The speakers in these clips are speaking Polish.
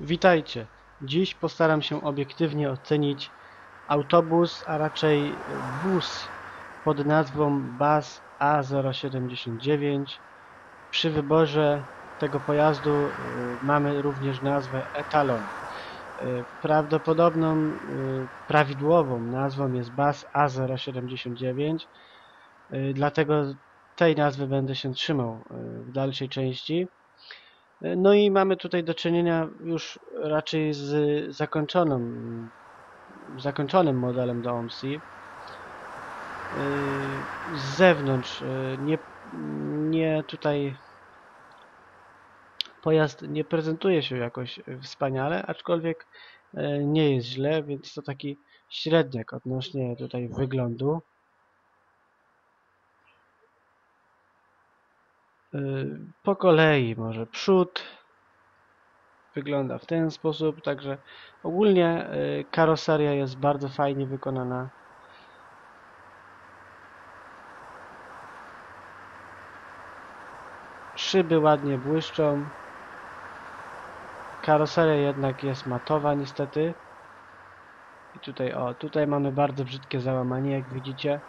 Witajcie. Dziś postaram się obiektywnie ocenić autobus, a raczej bus pod nazwą BAS A079. Przy wyborze tego pojazdu y, mamy również nazwę Etalon. Y, Prawdopodobną, y, prawidłową nazwą jest BAS A079, y, dlatego tej nazwy będę się trzymał w dalszej części. No i mamy tutaj do czynienia już raczej z zakończoną, zakończonym modelem do OMSI. Yy, Z zewnątrz yy, nie, nie tutaj pojazd nie prezentuje się jakoś wspaniale, aczkolwiek yy, nie jest źle, więc to taki średniak odnośnie tutaj wyglądu. Po kolei może przód wygląda w ten sposób, także ogólnie y, karoseria jest bardzo fajnie wykonana. Szyby ładnie błyszczą. Karoseria jednak jest matowa niestety. I tutaj o, tutaj mamy bardzo brzydkie załamanie jak widzicie.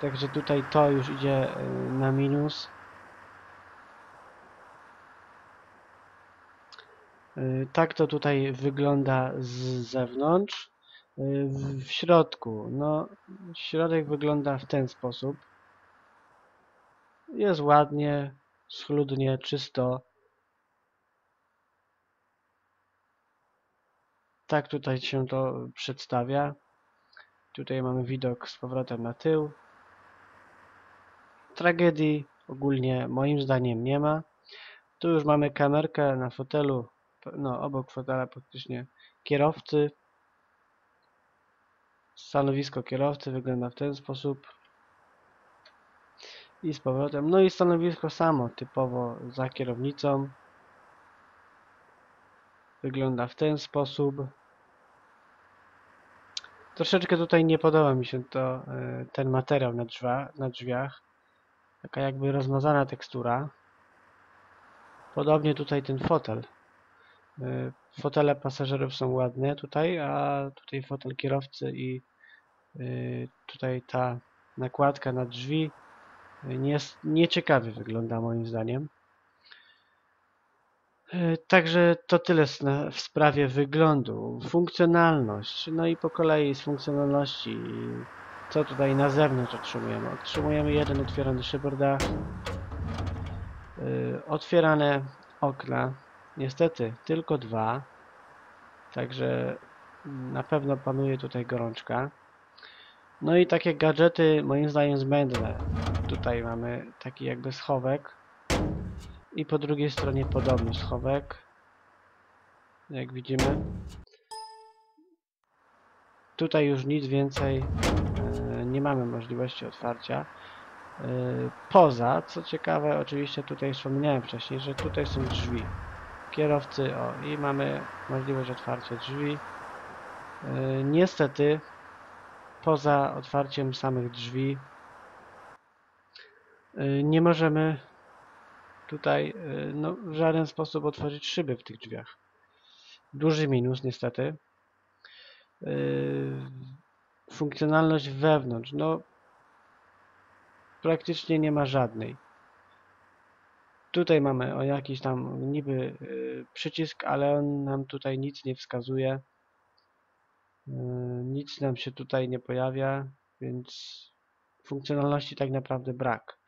Także tutaj to już idzie y, na minus. Tak to tutaj wygląda z zewnątrz. Y, w środku, no, środek wygląda w ten sposób. Jest ładnie, schludnie, czysto. Tak tutaj się to przedstawia. Tutaj mamy widok z powrotem na tył. Tragedii ogólnie moim zdaniem nie ma. Tu już mamy kamerkę na fotelu no, obok fotela praktycznie kierowcy. Stanowisko kierowcy wygląda w ten sposób. I z powrotem. No i stanowisko samo, typowo za kierownicą. Wygląda w ten sposób. Troszeczkę tutaj nie podoba mi się to, e, ten materiał na, drzwa, na drzwiach. Taka jakby rozmazana tekstura. Podobnie tutaj ten fotel. Y, Fotele pasażerów są ładne tutaj, a tutaj fotel kierowcy i y, tutaj ta nakładka na drzwi y, nie, nieciekawie wygląda moim zdaniem. Także to tyle w sprawie wyglądu. Funkcjonalność. No i po kolei z funkcjonalności. Co tutaj na zewnątrz otrzymujemy? Otrzymujemy jeden otwierany szyberdach, otwierane okna, Niestety tylko dwa, także na pewno panuje tutaj gorączka. No i takie gadżety moim zdaniem zbędne. Tutaj mamy taki jakby schowek i po drugiej stronie podobny schowek. Jak widzimy. Tutaj już nic więcej e, nie mamy możliwości otwarcia. E, Poza, co ciekawe, oczywiście tutaj wspomniałem wcześniej, że tutaj są drzwi kierowcy. O, i mamy możliwość otwarcia drzwi. Yy, niestety, poza otwarciem samych drzwi, yy, nie możemy tutaj yy, no, w żaden sposób otworzyć szyby w tych drzwiach. Duży minus, niestety. Funkcjonalność wewnątrz, no praktycznie nie ma żadnej. Tutaj mamy o jakiś tam niby y, przycisk, ale on nam tutaj nic nie wskazuje. Y, nic nam się tutaj nie pojawia, więc funkcjonalności tak naprawdę brak.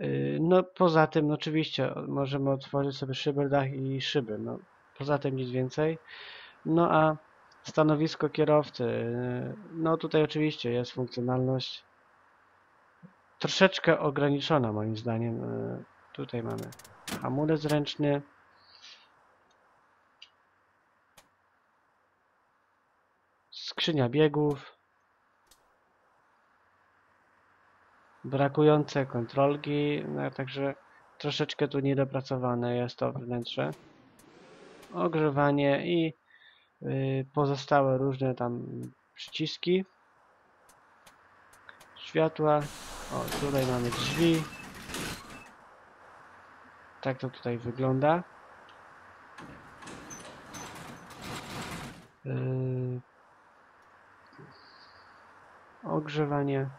Y, no poza tym, no, oczywiście możemy otworzyć sobie szyberdach i szyby. No, poza tym nic więcej. No a stanowisko kierowcy. No tutaj oczywiście jest funkcjonalność troszeczkę ograniczona moim zdaniem. Tutaj mamy hamulec ręczny. Skrzynia biegów. Brakujące kontrolki, no, także troszeczkę tu niedopracowane jest to wnętrze. Ogrzewanie i y, pozostałe różne tam przyciski. Światła. O, tutaj mamy drzwi. Tak to tutaj wygląda. Yy, ogrzewanie.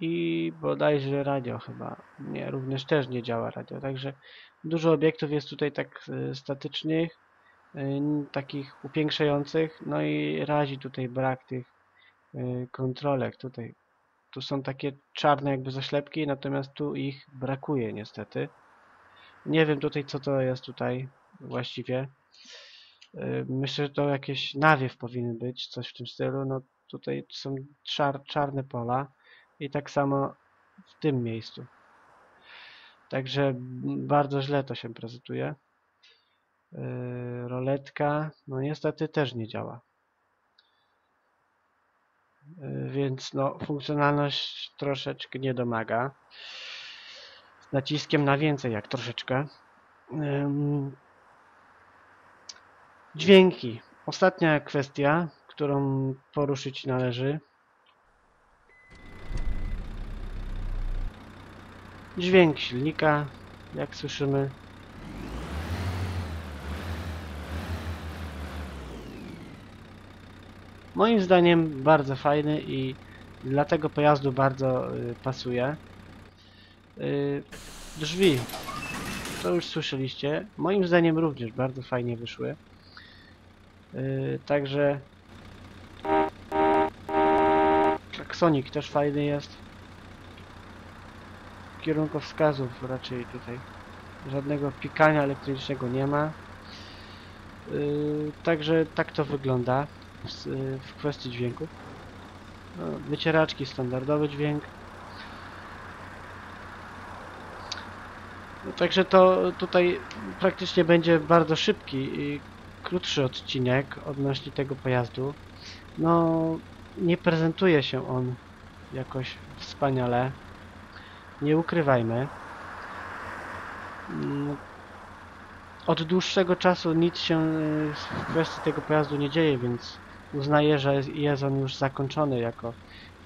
I bodajże radio chyba. Nie, również też nie działa radio. Także dużo obiektów jest tutaj tak y, statycznych, y, takich upiększających. No i razi tutaj brak tych y, kontrolek. Tutaj tu są takie czarne jakby zaślepki, natomiast tu ich brakuje niestety. Nie wiem tutaj co to jest tutaj właściwie. Y, Myślę, że to jakieś nawiew powinien być, coś w tym stylu. No tutaj są czar czarne pola i tak samo w tym miejscu. Także bardzo źle to się prezentuje. Yy, roletka, no niestety też nie działa. Więc no, funkcjonalność troszeczkę nie domaga. Z naciskiem na więcej, jak troszeczkę. Dźwięki. Ostatnia kwestia, którą poruszyć należy. Dźwięk silnika, jak słyszymy. Moim zdaniem bardzo fajny i dla tego pojazdu bardzo y, pasuje. Y, drzwi, to już słyszeliście. Moim zdaniem również bardzo fajnie wyszły. Y, także klaksonik też fajny jest. Kierunkowskazów raczej tutaj żadnego pikania elektrycznego nie ma. Yy, także tak to wygląda w, kwestii dźwięków. No, wycieraczki standardowy dźwięk. No, także to tutaj praktycznie będzie bardzo szybki i krótszy odcinek odnośnie tego pojazdu. No nie prezentuje się on jakoś wspaniale. Nie ukrywajmy. Mm, Od dłuższego czasu nic się y, w kwestii tego pojazdu nie dzieje, więc uznaję, że jest- jest on już zakończony jako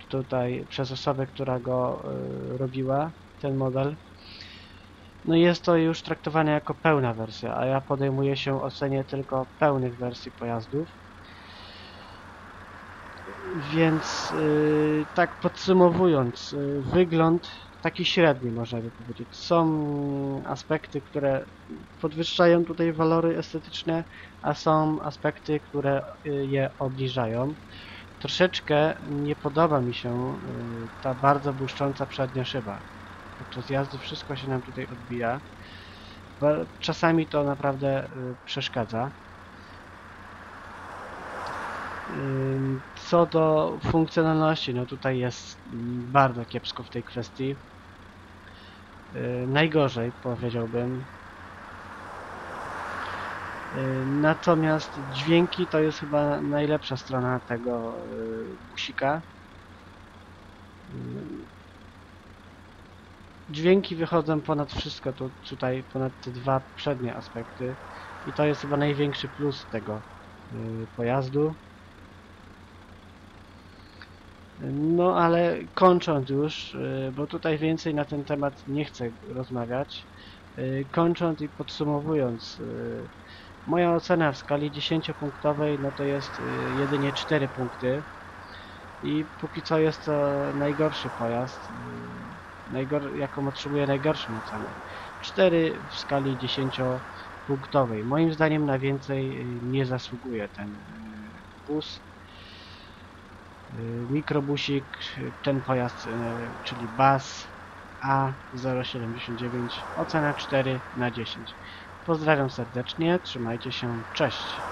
tutaj przez osobę, która go y, robiła, ten model. No i jest to już traktowane jako pełna wersja, a ja podejmuję się ocenie tylko pełnych wersji pojazdów. Więc y, tak podsumowując, y, wygląd taki średni można by powiedzieć. Są aspekty, które podwyższają tutaj walory estetyczne, a są aspekty, które y, je obniżają. Troszeczkę nie podoba mi się y, ta bardzo błyszcząca przednia szyba. Podczas jazdy wszystko się nam tutaj odbija. Czasami to naprawdę y, przeszkadza. Co do funkcjonalności, no tutaj jest mm, bardzo kiepsko w tej kwestii. Yy, Najgorzej powiedziałbym. Yy, Natomiast dźwięki to jest chyba najlepsza strona tego busika. Yy, Dźwięki wychodzą ponad wszystko, to tutaj ponad te dwa przednie aspekty. I to jest chyba największy plus tego pojazdu. No ale kończąc już, y, bo tutaj więcej na ten temat nie chcę rozmawiać. y, Kończąc i podsumowując, y, moja ocena w skali 10-punktowej no to jest jedynie 4 punkty. I póki co jest to najgorszy pojazd, najgor jaką otrzymuję najgorszą ocenę. 4 w skali 10-punktowej. Moim zdaniem na więcej nie zasługuje ten bus. Y, mikrobusik, ten pojazd, y, czyli BAS A079, ocena 4 na 10. Pozdrawiam serdecznie, trzymajcie się, cześć!